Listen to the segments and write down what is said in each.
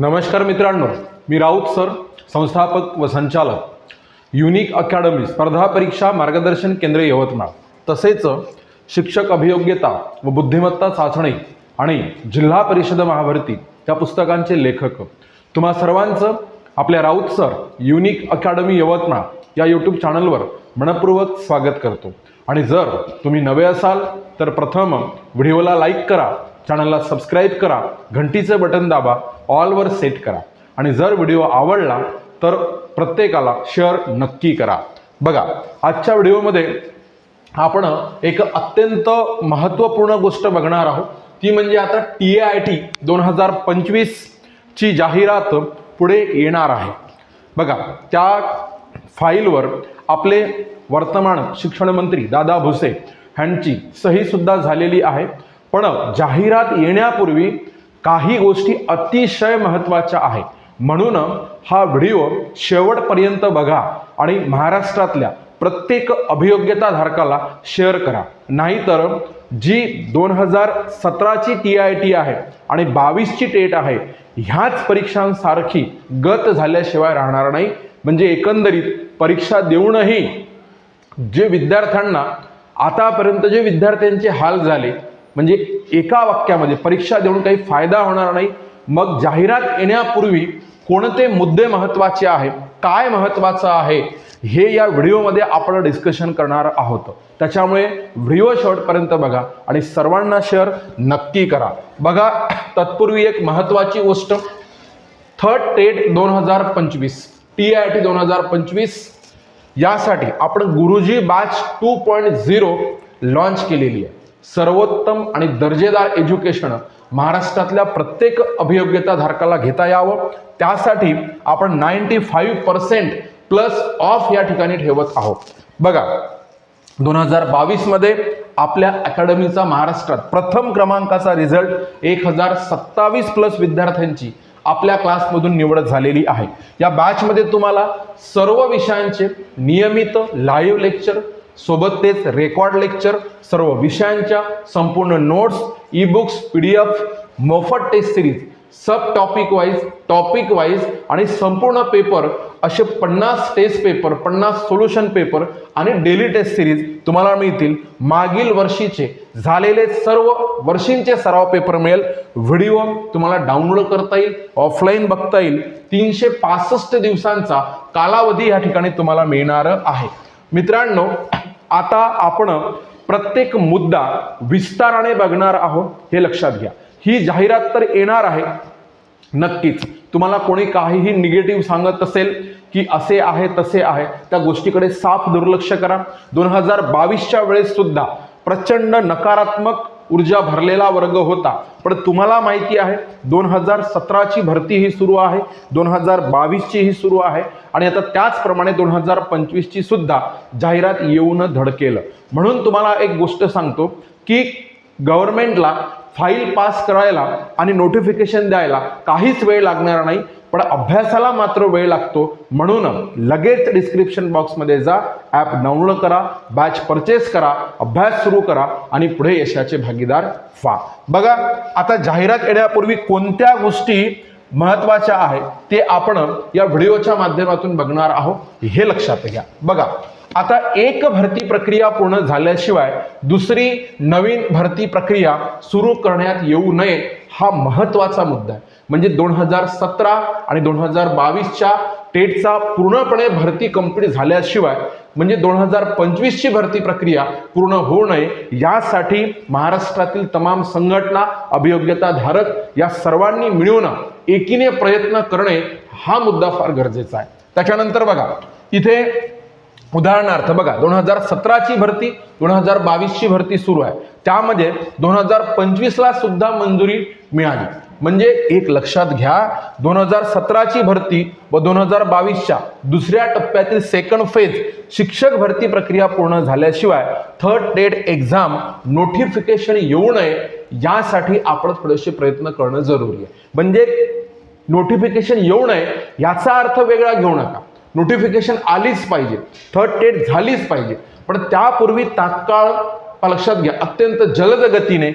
नमस्कार मित्रांनो मी राऊत सर संस्थापक व संचालक. युनिक अकॅडमी स्पर्धा परीक्षा मार्गदर्शन केंद्र यवतमाळ. तसेच शिक्षक अभियोग्यता व बुद्धिमत्ता चाचणी आणि जिल्हा परिषद महाभरती त्या पुस्तकांचे लेखक. तुम्हा सर्वांचं आपल्या Raut sir unique academy Yavatmal या यूट्यूब चॅनलवर मनपूर्वक स्वागत करतो. आणि जर तुम्ही नवे असाल तर प्रथम व्हिडिओला लाईक करा चॅनलला सबस्क्राईब करा घंटीचं बटन दाबा ऑलवर सेट करा. आणि जर व्हिडिओ आवडला तर प्रत्येकाला शेअर नक्की करा. बघा आजच्या व्हिडिओमध्ये आपण एक अत्यंत महत्त्वपूर्ण गोष्ट बघणार आहोत. ती म्हणजे आता टी ए आय टी दोन हजार पंचवीसची जाहिरात पुढे येणार आहे. बघा त्या फाईलवर आपले वर्तमान शिक्षण मंत्री दादा भुसे ह्यांची सहीसुद्धा झालेली आहे. पण जाहिरात येण्यापूर्वी काही गोष्टी अतिशय महत्त्वाच्या आहे म्हणून हा व्हिडिओ शेवटपर्यंत बघा आणि महाराष्ट्रातल्या प्रत्येक अभियोग्यताधारकाला शेअर करा. नाहीतर जी दोन हजार सतराची टी आय टी आहे आणि बावीसची टेट आहे ह्याच परीक्षांसारखी गत झाल्याशिवाय राहणार नाही. म्हणजे एकंदरीत परीक्षा देऊनही जे विद्यार्थ्यांना आतापर्यंत जे विद्यार्थ्यांचे हाल झाले म्हणजे एका वाक्यामध्ये परीक्षा देऊन काही फायदा होणार नाही. मग जाहिरात येण्यापूर्वी कोणते मुद्दे महत्त्वाचे आहे? काय महत्त्वाचं आहे? हे या व्हिडिओमध्ये आपण डिस्कशन करणार आहोत. त्याच्यामुळे व्हिडिओ शॉर्टपर्यंत बघा आणि सर्वांना शेअर नक्की करा. बघा तत्पूर्वी एक महत्त्वाची गोष्ट. थर्ड टेट दोन हजार पंचवीस टी आय टी दोन हजार पंचवीस यासाठी आपण गुरुजी batch two point zero launch केलेली आहे. सर्वोत्तम आणि दर्जेदार एज्युकेशन महाराष्ट्रातल्या प्रत्येक अभियोग्यताधारकाला घेता यावं. त्यासाठी आपण ninety five percent plus off या ठिकाणी ठेवत आहोत. बघा दोन हजार बावीसमध्ये आपल्या अकॅडमीचा महाराष्ट्रात प्रथम क्रमांकाचा रिझल्ट एक हजार सत्तावीस प्लस विद्यार्थ्यांची आपल्या क्लासमधून निवड झालेली आहे. या बॅचमध्ये तुम्हाला सर्व विषयांचे नियमित लाईव्ह लेक्चर सोबत तेच रेकॉर्ड लेक्चर सर्व विषयांच्या संपूर्ण notes e books P D F मोफत test series sub topic wise topic wise आणि संपूर्ण पेपर असे पन्नास टेस्ट पेपर पन्नास सोल्युशन पेपर आणि डेली टेस्ट सिरीज तुम्हाला मिळतील. मागील वर्षीचे झालेले सर्व वर्षींचे सराव पेपर मिळेल. व्हिडिओ तुम्हाला डाउनलोड करता येईल ऑफलाईन बघता येईल. तीनशे पासष्ट दिवसांचा कालावधी या ठिकाणी तुम्हाला मिळणार आहे. मित्रांनो आता आपण प्रत्येक मुद्दा विस्ताराने बघणार आहोत हे लक्षात घ्या. ही जाहिरात तर येणार आहे नक्कीच. तुम्हाला कोणी काहीही निगेटिव्ह सांगत असेल की असे आहे तसे आहे त्या गोष्टीकडे साफ दुर्लक्ष करा. दोन हजार बावीसच्या वेळेस सुद्धा प्रचंड नकारात्मक ऊर्जा भरलेला वर्ग होता. पण तुम्हाला माहिती आहे दोन हजार सतराची भरती ही सुरू आहे दोन हजार बावीसची ही सुरू आहे आणि आता त्याचप्रमाणे दोन हजार पंचवीसची सुद्धा जाहिरात येऊन धडकेल. म्हणून तुम्हाला एक गोष्ट सांगतो की गव्हर्नमेंटला फाईल पास करायला आणि नोटिफिकेशन द्यायला काहीच वेळ लागणार नाही पण अभ्यासाला मात्र वेळ लागतो. म्हणून लगेच डिस्क्रिप्शन बॉक्समध्ये जा ॲप डाउनलोड करा बॅच परचेस करा अभ्यास सुरू करा आणि पुढे यशाचे भागीदार व्हा. बघा आता जाहिरात येण्यापूर्वी कोणत्या गोष्टी महत्त्वाच्या आहेत ते आपण या व्हिडिओच्या माध्यमातून बघणार आहोत हे लक्षात घ्या. बघा आता एक भरती प्रक्रिया पूर्ण झाल्याशिवाय दुसरी नवीन भरती प्रक्रिया सुरू करण्यात येऊ नये हा महत्त्वाचा मुद्दा आहे. म्हणजे दोन हजार सतरा आणि दोन हजार बावीसच्या टेटचा पूर्णपणे भरती कंप्लीट झाल्याशिवाय म्हणजे दोन हजार पंचवीसची भरती प्रक्रिया पूर्ण होऊ नये यासाठी महाराष्ट्रातील तमाम संघटना अभियोग्यताधारक या सर्वांनी मिळून एकीने प्रयत्न करणे हा मुद्दा फार गरजेचा आहे. त्याच्यानंतर बघा इथे उदाहरणार्थ बघा दोन हजार सतराची भरती दोन हजार बावीसची भरती सुरू आहे. त्यामध्ये दोन हजार पंचवीसला सुद्धा मंजुरी मिळाली. म्हणजे एक लक्षात घ्या दोन हजार सतराची भरती व दोन हजार बावीसच्या दुसऱ्या टप्प्यातील सेकंड फेज शिक्षक भरती प्रक्रिया पूर्ण झाल्याशिवाय थर्ड डेट एक्झाम नोटिफिकेशन येऊ नये यासाठी आपण थोडेसे प्रयत्न करणं जरुरी आहे. म्हणजे नोटिफिकेशन येऊ नये याचा अर्थ वेगळा घेऊ नका. नोटिफिकेशन आलीच पाहिजे. थर्ड टेट झालीच पाहिजे. पण त्यापूर्वी तात्काळ लक्षात घ्या अत्यंत जलद गतीने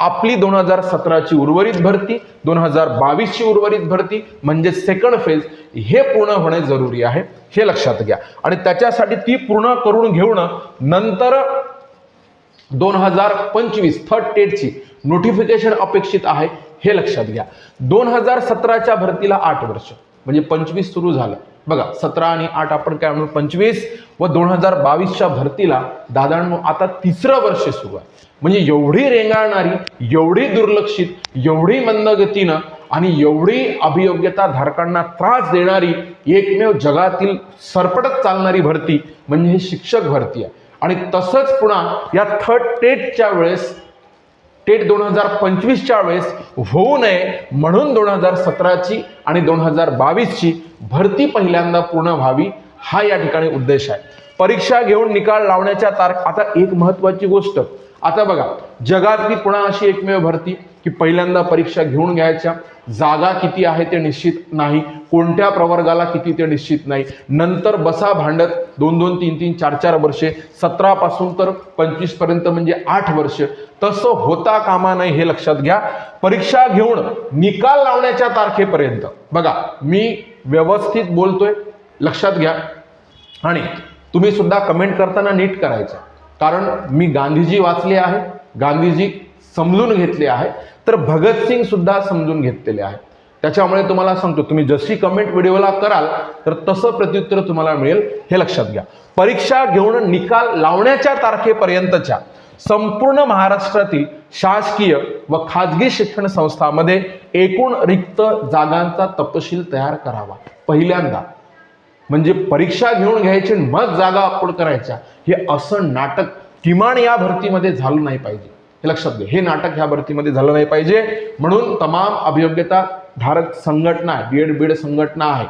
आपली दोन हजार सतराची उर्वरित भरती दोन हजार बावीसची उर्वरित भरती म्हणजे सेकंड फेज हे पूर्ण होणे जरुरी आहे. हे लक्षात घ्या. आणि त्याच्यासाठी ती पूर्ण करून घेऊन नंतर दोन हजार पंचवीस थर्ड टेटची नोटिफिकेशन अपेक्षित आहे हे लक्षात घ्या. दोन हजार सतराच्या भरतीला आठ वर्ष. म्हणजे पंचवीस सुरू झालं. बघा सतरा आणि आठ आपण काय म्हणू पंचवीस व दोन हजार बावीसच्या भरतीला दादांनो आता तिसरं वर्ष सुरू आहे. म्हणजे एवढी रेंगाळणारी एवढी दुर्लक्षित एवढी मंदगतीनं आणि एवढी अभियोग्यता धारकांना त्रास देणारी एकमेव जगातील सरपटत चालणारी भरती म्हणजे ही शिक्षक भरती आहे. आणि तसंच पुन्हा या थर्ड टेटच्या वेळेस टेट दोन हजार पंचवीसच्या वेळेस होऊ नये म्हणून दोन हजार सतराची आणि दोन हजार बावीसची भरती पहिल्यांदा पूर्ण व्हावी हा या ठिकाणी उद्देश आहे. परीक्षा घेऊन निकाल लावण्याच्या तारख आता एक महत्वाची गोष्ट आता बघा जगातली पुन्हा अशी एकमेव भरती? की पहिल्यांदा परीक्षा घेऊन घ्यायच्या. जागा किती आहे ते निश्चित नाही. कोणत्या प्रवर्गाला किती ते निश्चित नाही. नंतर बसा भांडत दोन दोन तीन तीन चार चार वर्षे. सतरापासून तर पंचवीसपर्यंत म्हणजे आठ वर्ष. तसं होता कामा नाही हे लक्षात घ्या. परीक्षा घेऊन निकाल लावण्याच्या तारखेपर्यंत. बघा मी व्यवस्थित बोलतोय लक्षात घ्या. आणि तुम्ही सुद्धा कमेंट करताना नीट करायचं. कारण मी गांधीजी वाचले आहे. गांधीजी समजून घेतले आहे तर भगतसिंग सुद्धा समजून घेतलेले आहे. त्याच्यामुळे तुम्हाला सांगतो तुम्ही जशी कमेंट व्हिडिओला कराल तर तसं प्रत्युत्तर तुम्हाला मिळेल हे लक्षात घ्या. परीक्षा घेऊन निकाल लावण्याच्या तारखेपर्यंतच्या संपूर्ण महाराष्ट्रातील शासकीय व खाजगी शिक्षण संस्थांमध्ये एकूण रिक्त जागांचा तपशील तयार करावा पहिल्यांदा. म्हणजे परीक्षा घेऊन घ्यायची मग जागा अपलोड करायच्या हे असं नाटक किमान या भरतीमध्ये झालं नाही पाहिजे. हे लक्षात घ्या. हे नाटक ह्या भरतीमध्ये झालं नाही पाहिजे. म्हणून तमाम अभियोग्यता धारक संघटना आहे बीएड बीड संघटना आहे.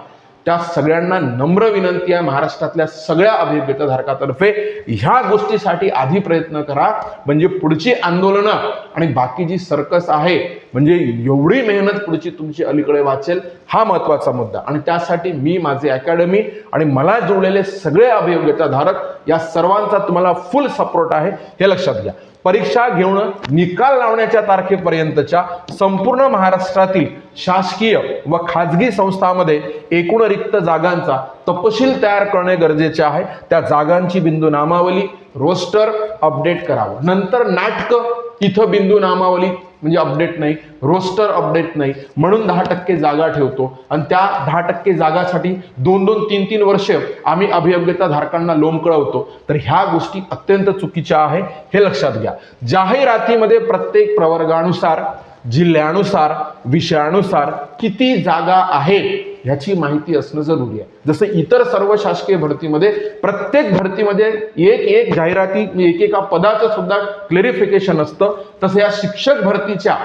त्या सगळ्यांना नम्र विनंती आहे महाराष्ट्रातल्या सगळ्या अभियोग्यता धारकातर्फे ह्या गोष्टीसाठी आधी प्रयत्न करा. म्हणजे पुढची आंदोलनं आणि बाकी जी सर्कस आहे म्हणजे एवढी मेहनत पुढची तुमची अलीकडे वाचेल हा महत्त्वाचा मुद्दा. आणि त्यासाठी मी माझे अकॅडमी आणि मला जोडलेले सगळे अभियोग्यता धारक या सर्वांचा तुम्हाला फुल सपोर्ट आहे हे लक्षात घ्या. परीक्षा घेऊन निकाल लावण्याच्या तारखेपर्यंतच्या संपूर्ण महाराष्ट्रातील शासकीय व खाजगी संस्थांमध्ये एकूण रिक्त जागांचा तपशील तयार करणे गरजेचे आहे. त्या जागांची बिंदू नामावली रोस्टर अपडेट करावं. नंतर नाटकं इथं बिंदू नामावली म्हणजे अपडेट नाही. रोस्टर अपडेट नाही. म्हणून दहा टक्के जागा ठेवतो. आणि त्या दहा टक्के जागासाठी दोन दोन तीन तीन वर्ष आम्ही अभियोग्यता धारकांना लोंबकळवतो तर ह्या गोष्टी अत्यंत चुकीच्या आहे हे लक्षात घ्या. जाहिरातीमध्ये प्रत्येक प्रवर्गानुसार जिल्ह्यानुसार विषयानुसार किती जागा आहे ह्याची माहिती असणं जरुरी आहे. जसं इतर सर्व शासकीय भरतीमध्ये प्रत्येक भरतीमध्ये एक एक जाहिराती म्हणजे एकेका पदाचं सुद्धा क्लेरिफिकेशन असतं. तसं या शिक्षक भरतीच्या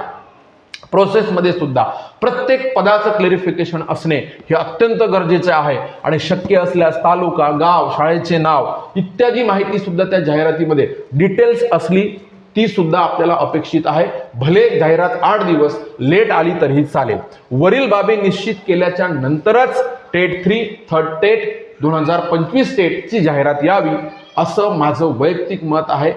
प्रोसेसमध्ये सुद्धा प्रत्येक पदाचं क्लेरिफिकेशन असणे हे अत्यंत गरजेचे आहे. आणि शक्य असल्यास तालुका गाव शाळेचे नाव इत्यादी माहिती सुद्धा त्या जाहिरातीमध्ये डिटेल्स असली ती सुद्धा आपल्याला अपेक्षित आहे. भले जाहिरात आठ दिवस लेट आली तरीही चालेल. वरील बाबी निश्चित केल्याच्या नंतरच टेट थ्री थर्ड टेट दोन हजार पंचवीस टेटची जाहिरात यावी असं माझं वैयक्तिक मत आहे.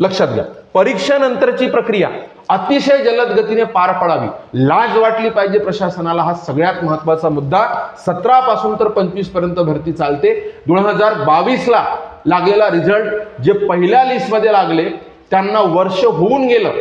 लक्षात घ्या. परीक्षेनंतरची प्रक्रिया अतिशय जलद गतीने पार पडावी. लाज वाटली पाहिजे प्रशासनाला हा सगळ्यात महत्त्वाचा मुद्दा. सतरा पासून तर पंचवीसपर्यंत भरती चालते. दोन हजार बावीसला लागलेला रिझल्ट जे पहिल्या लिस्टमध्ये लागले त्यांना वर्ष होऊन गेलं.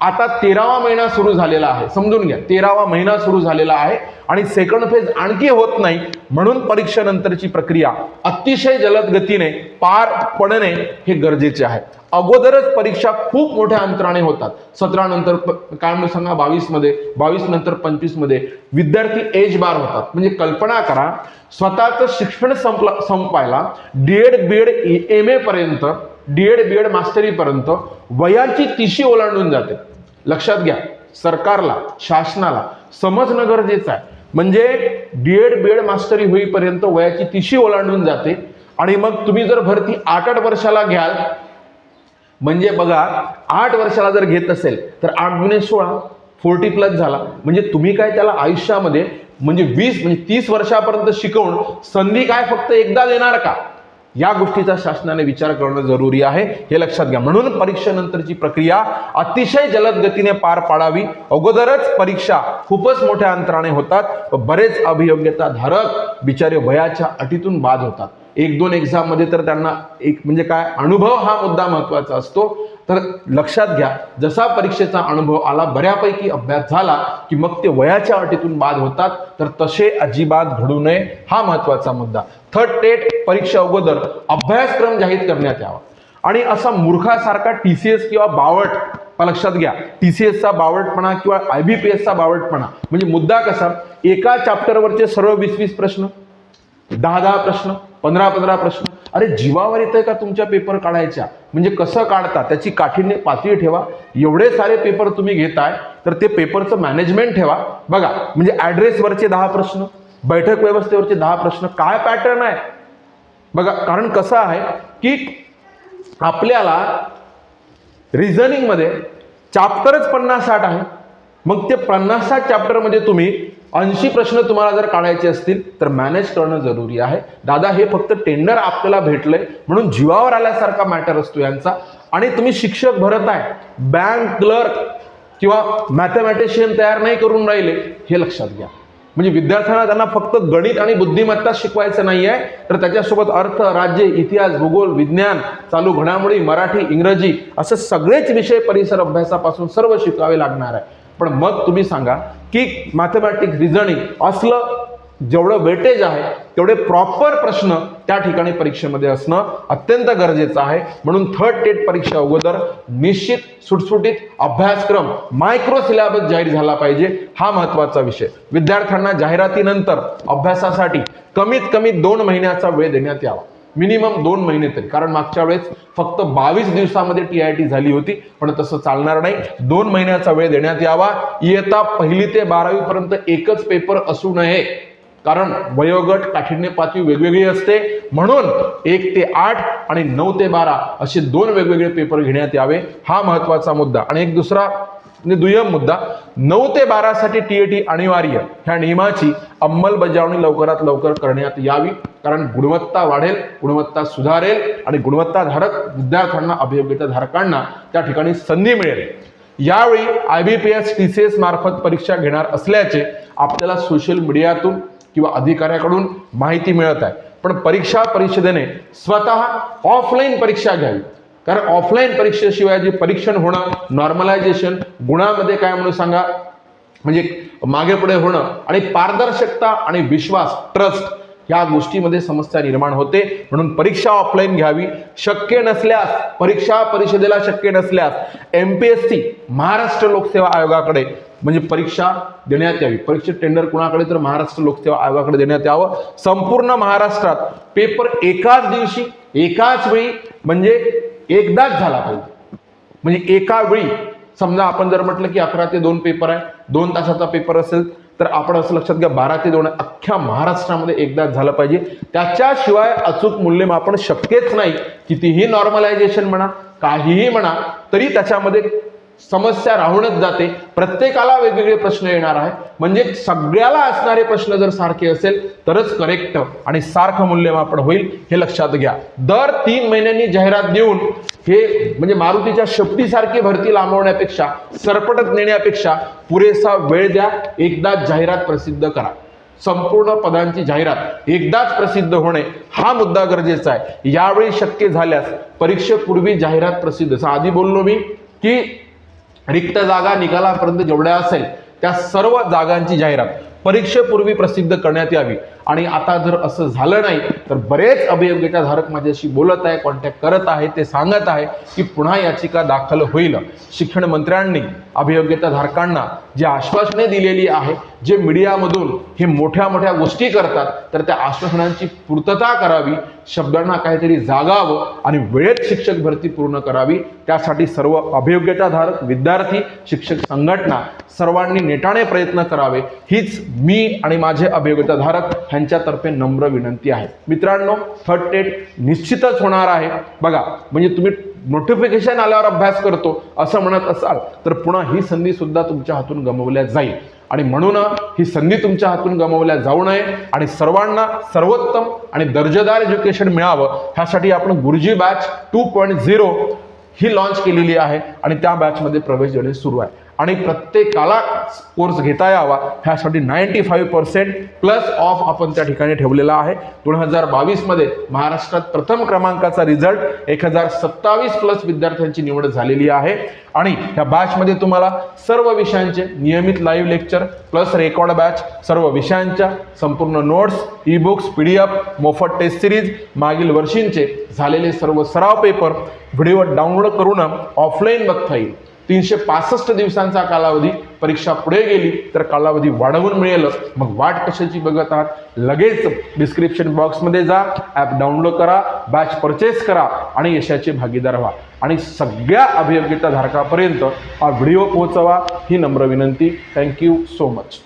आता तेरावा महिना सुरू झालेला आहे. समजून घ्या तेरावा महिना सुरू झालेला आहे आणि सेकंड फेज आणखी होत नाही. म्हणून परीक्षेनंतरची प्रक्रिया अतिशय जलद गतीने पार पडणे हे गरजेचे आहे. अगोदरच परीक्षा खूप मोठ्या अंतराने होतात. सतरा नंतर काय म्हणून सांगा बावीसमध्ये बावीस नंतर पंचवीसमध्ये विद्यार्थी एज बार होतात. म्हणजे कल्पना करा स्वतःचं शिक्षण संपला संपायला डीएड बीएड एम ए पर्यंत डीएड बीएड मास्टरीपर्यंत वयाची तिशी ओलांडून जाते. लक्षात घ्या सरकारला शासनाला समजणं गरजेचं आहे. म्हणजे डीएड बीएड मास्टरी होईपर्यंत वयाची तिशी ओलांडून जाते. आणि मग तुम्ही जर भरती आठ आठ वर्षाला घ्याल म्हणजे बघा आठ वर्षाला जर घेत असेल तर आठ गुणे सोळा फोर्टी प्लस झाला. म्हणजे तुम्ही काय त्याला आयुष्यामध्ये म्हणजे वीस म्हणजे तीस वर्षापर्यंत शिकवून संधी काय फक्त एकदा देणार का? या गोष्टीचा शासनाने विचार करणं जरुरी आहे. हे लक्षात घ्या. म्हणून परीक्षेनंतरची प्रक्रिया अतिशय जलद गतीने पार पाडावी. अगोदरच परीक्षा खूपच मोठ्या अंतराने होतात. व बरेच अभियोग्यता धारक बिचारे वयाच्या अटीतून बाद होतात. एक दोन एक्झाममध्ये तर त्यांना एक म्हणजे काय? अनुभव हा मुद्दा महत्त्वाचा असतो. तर लक्षात घ्या जसा परीक्षेचा अनुभव आला बऱ्यापैकी अभ्यास झाला की मग ते वयाच्या अटीतून बाद होतात तर तसे अजिबात घडू नये हा महत्त्वाचा मुद्दा. थर्ड टेट परीक्षा अगोदर अभ्यासक्रम जाहीर करण्यात यावा. आणि असा मूर्खासारखा टी सी एस किंवा बावट लक्षात घ्या टी सी एसचा बावटपणा किंवा आय बी पी एसचा बावटपणा म्हणजे मुद्दा कसा एका चॅप्टरवरचे सर्व वीस वीस प्रश्न दहा दहा प्रश्न पंधरा पंधरा प्रश्न. अरे जीवावर येतंय का तुमच्या पेपर काढायच्या? म्हणजे कसं काढता? त्याची काठीण्य पातळी ठेवा. एवढे सारे पेपर तुम्ही घेताय तर ते पेपरचं मॅनेजमेंट ठेवा. बघा म्हणजे ॲड्रेसवरचे दहा प्रश्न बैठक व्यवस्थेवरचे दहा प्रश्न काय पॅटर्न आहे? बघा कारण कसं आहे की आपल्याला रिझनिंगमध्ये चॅप्टरच पन्नास साठ आहे. मग ते पन्नास साठ चॅप्टरमध्ये तुम्ही ऐंशी प्रश्न तुम्हाला जर काढायचे असतील तर मॅनेज करणं जरुरी आहे. दादा हे फक्त टेंडर आपल्याला भेटलंय म्हणून जीवावर आल्यासारखा मॅटर असतो यांचा. आणि तुम्ही शिक्षक भरत आहे बँक क्लर्क किंवा मॅथमॅटिशियन तयार नाही करून राहिले हे लक्षात घ्या. म्हणजे विद्यार्थ्यांना त्यांना फक्त गणित आणि बुद्धिमत्ता शिकवायचं नाही आहे तर त्याच्यासोबत अर्थ राज्य इतिहास भूगोल विज्ञान चालू घडामोडी मराठी इंग्रजी असं सगळेच विषय परिसर अभ्यासापासून सर्व शिकावे लागणार आहे. पण मग तुम्ही सांगा की मॅथमॅटिक्स रिझनिंग असलं जेवढं वेटेज आहे तेवढे प्रॉपर प्रश्न त्या ठिकाणी परीक्षेमध्ये असणं अत्यंत गरजेचं आहे. म्हणून थर्ड टेट परीक्षा अगोदर निश्चित सुटसुटीत अभ्यासक्रम मायक्रो सिलेबस जाहीर झाला पाहिजे हा महत्त्वाचा विषय. विद्यार्थ्यांना जाहिरातीनंतर अभ्यासासाठी कमीत कमी दोन महिन्याचा वेळ देण्यात यावा. मिनिमम दोन महिने तरी. कारण मागच्या वेळेस फक्त बावीस दिवसामध्ये टी आय टी झाली होती पण तसं चालणार नाही. दोन महिन्याचा वेळ देण्यात यावा. इयत्ता पहिली ते बारावी पर्यंत एकच पेपर असू नये. कारण वयोगट काठिण्य पातळी वेगवेगळी असते. म्हणून एक ते आठ आणि नऊ ते बारा असे दोन वेगवेगळे पेपर घेण्यात यावे. हा महत्त्वाचा मुद्दा. आणि एक दुसरा दुय्यम मुद्दा नऊ ते बारासाठी टी ए टी अनिवार्य ह्या नियमाची अंमलबजावणी लवकरात लवकर करण्यात यावी. कारण गुणवत्ता वाढेल गुणवत्ता सुधारेल आणि गुणवत्ताधारक विद्यार्थ्यांना अभियोग्यता धारकांना त्या ठिकाणी संधी मिळेल. यावेळी I B P S T C S मार्फत परीक्षा घेणार असल्याचे आपल्याला सोशल मीडियातून किंवा अधिकाऱ्याकडून माहिती मिळत आहे. पण परीक्षा परिषदेने स्वतः ऑफलाईन परीक्षा घ्यावी. कारण ऑफलाईन परीक्षेशिवाय जे परीक्षण होणं नॉर्मलायझेशन गुणामध्ये काय म्हणून सांगा? म्हणजे मागे पुढे होणं आणि पारदर्शकता आणि विश्वास ट्रस्ट या गोष्टीमध्ये समस्या निर्माण होते. म्हणून परीक्षा ऑफलाईन घ्यावी. शक्य नसल्यास परीक्षा परिषदेला शक्य नसल्यास M P S C Maharashtra लोकसेवा आयोगाकडे म्हणजे परीक्षा देण्यात यावी. परीक्षेत टेंडर कुणाकडे तर महाराष्ट्र लोकसेवा आयोगाकडे देण्यात यावं. संपूर्ण महाराष्ट्रात पेपर एकाच दिवशी एकाच वेळी म्हणजे एकदाच झाला पाहिजे. म्हणजे एका वेळी समजा आपण जर म्हटलं की अकरा ते दोन पेपर आहे दोन तासाचा पेपर असेल तर आपण असं लक्षात घ्या बारा ते दोन अख्ख्या महाराष्ट्रामध्ये एकदाच झालं पाहिजे. त्याच्याशिवाय अचूक मूल्यमापन शक्यच नाही. कितीही नॉर्मलायझेशन म्हणा काहीही म्हणा तरी त्याच्यामध्ये समस्या राहूनच जाते. प्रत्येकाला वेगवेगळे प्रश्न येणार आहे म्हणजे सगळ्याला असणारे प्रश्न जर सारखे असेल तरच करेक्ट आणि सारखं मूल्यमापन होईल हे लक्षात घ्या. दर तीन महिन्यांनी जाहिरात देऊन हे म्हणजे मारुतीच्या शपटीसारखी भरती लांबवण्यापेक्षा सरपटत नेण्यापेक्षा पुरेसा वेळ द्या एकदाच जाहिरात प्रसिद्ध करा. संपूर्ण पदांची जाहिरात एकदाच प्रसिद्ध होणे हा मुद्दा गरजेचा आहे. यावेळी शक्य झाल्यास परीक्षेपूर्वी जाहिरात प्रसिद्ध. आधी बोललो मी की रिक्त जागा निकालापर्यंत जेवढ्या असेल त्या सर्व जागांची जाहिरात परीक्षेपूर्वी प्रसिद्ध करण्यात यावी. आणि आता जर असं झालं नाही तर बरेच अभियोग्यता धारक माझ्याशी बोलत आहे कॉन्टॅक्ट करत आहे ते सांगत आहे की पुन्हा याचिका दाखल होईल. शिक्षण मंत्र्यांनी अभियोग्यता धारकांना जी आश्वासने दिलेली आहे जे मीडियामधून हे मोठ्या मोठ्या गोष्टी करतात तर त्या आश्वासनांची पूर्तता करावी शब्दांना काहीतरी जागावं आणि वेळेत शिक्षक भरती पूर्ण करावी त्यासाठी सर्व अभियोग्यताधारक विद्यार्थी शिक्षक संघटना सर्वांनी नेटाने प्रयत्न करावे. हीच मी आणि माझे अभियोग्यताधारक ह्यांच्यातर्फे नम्र विनंती आहे. मित्रांनो थर्ड टेट निश्चितच होणार आहे. बघा म्हणजे तुम्ही नोटिफिकेशन आल्यावर अभ्यास करतो असं म्हणत असाल तर पुन्हा ही संधी सुद्धा तुमच्या हातून गमवल्या जाईल. आणि म्हणून ही संधी तुमच्या हातून गमावल्या जाऊ नये आणि सर्वांना सर्वोत्तम आणि दर्जेदार एज्युकेशन मिळावं ह्यासाठी आपण Guruji batch two point zero ही लॉन्च केलेली आहे आणि त्या बॅचमध्ये प्रवेश देणे सुरू आहे. आणि प्रत्येकाला कोर्स घेता यावा. ह्यासाठी ninety five percent plus off आपण त्या ठिकाणी ठेवलेला आहे. दोन हजार बावीसमध्ये महाराष्ट्रात प्रथम क्रमांकाचा रिझल्ट एक हजार सत्तावीस प्लस विद्यार्थ्यांची निवड झालेली आहे. आणि ह्या बॅचमध्ये तुम्हाला सर्व विषयांचे नियमित live lecture plus record batch सर्व विषयांच्या संपूर्ण notes e books P D F मोफत टेस्ट सिरीज मागील वर्षींचे झालेले सर्व सराव पेपर व्हिडिओ डाउनलोड करून ऑफलाईन बघता येईल. तीनशे पासष्ट दिवसांचा कालावधी परीक्षा पुढे गेली तर कालावधी वाढवून मिळेल. मग वाट कशाची बघत आहात? लगेच डिस्क्रिप्शन बॉक्समध्ये जा ॲप डाउनलोड करा बॅच परचेस करा आणि यशाचे भागीदार व्हा. आणि सगळ्या अभियोग्यता धारकापर्यंत हा व्हिडिओ पोहोचवा. ही नम्र विनंती. Thank you so much